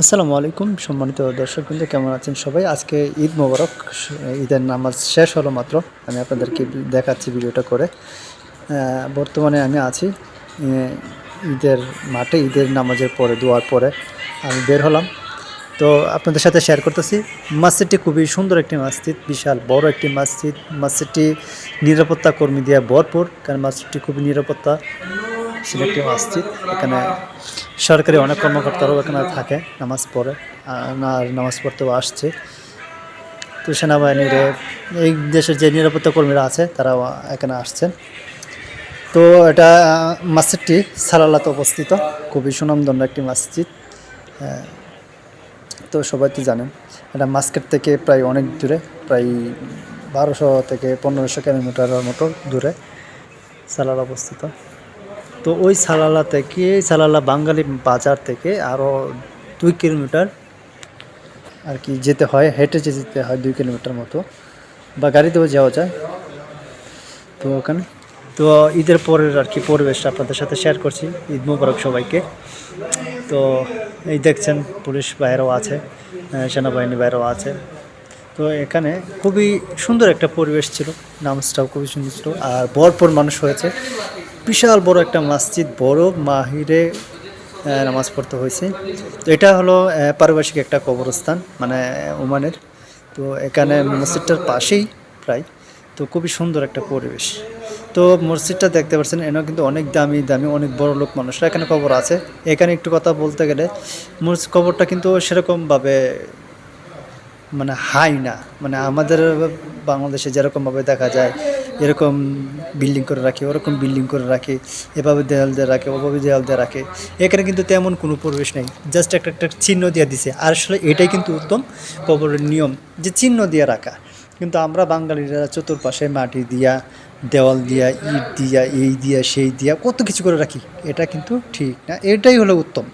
আসসালামু আলাইকুম, সম্মানিত দর্শক বৃন্দ কেমন আছেন সবাই? আজকে ঈদ মোবারক, ঈদের নামাজ শেষ হলো মাত্র। আমি আপনাদেরকে দেখাচ্ছি ভিডিওটা করে। বর্তমানে আমি আছি ঈদের মাঠে, ঈদের নামাজের পরে, দোয়ার পরে আমি বের হলাম। তো আপনাদের সাথে শেয়ার করতেছি, মসজিদটি খুবই সুন্দর একটি মসজিদ, বিশাল বড় একটি মসজিদ। মসজিদটি নিরাপত্তা কর্মী দিয়ে ভরপুর, কারণ মসজিদটি খুবই নিরাপত্তা ছিল একটি মসজিদ। এখানে সরকারি অনেক কর্মকর্তারাও এখানে থাকে নামাজ পড়ে আর নামাজ পড়তেও আসছে। তো সেনাবাহিনীর, এই দেশের যে নিরাপত্তা কর্মীরা আছে, তারাও এখানে আসছেন। তো এটা মসজিদটি সালালাতে অবস্থিত। খুবই সুনামধন্য একটি মসজিদ। তো সবাই তো জানেন, এটা মাস্কেট থেকে প্রায় অনেক দূরে, প্রায় বারোশো থেকে পনেরোশো কিলোমিটারের মতো দূরে সালাল অবস্থিত। তো ওই সালালা থেকে সালালা বাঙালি বাজার থেকে আরও দুই কিলোমিটার আর কি যেতে হয়, হেঁটে যেতে হয় দুই কিলোমিটার মতো বা গাড়িতেও যাওয়া যায়। তো ওখানে, তো ঈদের পরের আর কি পরিবেশটা আপনাদের সাথে শেয়ার করছি, ঈদ মুবারক সবাইকে। তো এই দেখছেন পুলিশ বাইরেও আছে সেনাবাহিনী বাইরেও আছে। তো এখানে খুবই সুন্দর একটা পরিবেশ ছিল নামাজটাও খুবই সুন্দর ছিল, আর ভরপুর মানুষ হয়েছে। বিশাল বড় একটা মসজিদ, বড়, মাহিরে নামাজ পড়তে হয়েছে। তো এটা হলো পারিপার্শ্বিক একটা কবরস্থান মানে ওমানের। তো এখানে মসজিদটার পাশেই প্রায়। তো খুবই সুন্দর একটা পরিবেশ। তো মসজিদটা দেখতে পাচ্ছেন, এনাও কিন্তু অনেক দামি দামি, অনেক বড় লোক মানুষরা এখানে কবর আছে। এখানে একটু কথা বলতে গেলে, মসজিদ কবরটা কিন্তু সেরকমভাবে মানে হাই না। মানে আমাদের বাংলাদেশে যেরকমভাবে দেখা যায় এরকম বিল্ডিং করে রাখে, ওরকম বিল্ডিং করে রাখে, এভাবে দেয়াল দিয়ে রাখে, ওভাবে দেয়াল দিয়ে রাখে। এখানে কিন্তু তেমন কোনো পরিবেশ নেই। জাস্ট একটা একটা চিহ্ন দিয়ে দিছে। আর আসলে এটাই কিন্তু উত্তম কবরের নিয়ম, যে চিহ্ন দিয়ে রাখা। কিন্তু আমরা বাঙালিরা চতুর্পাশে মাটি দিয়া, দেওয়াল দিয়া, ইট দিয়া, এই দিয়া, সেই দিয়া, কত কিছু করে রাখি। এটা কিন্তু ঠিক না। এটাই হলো উত্তম।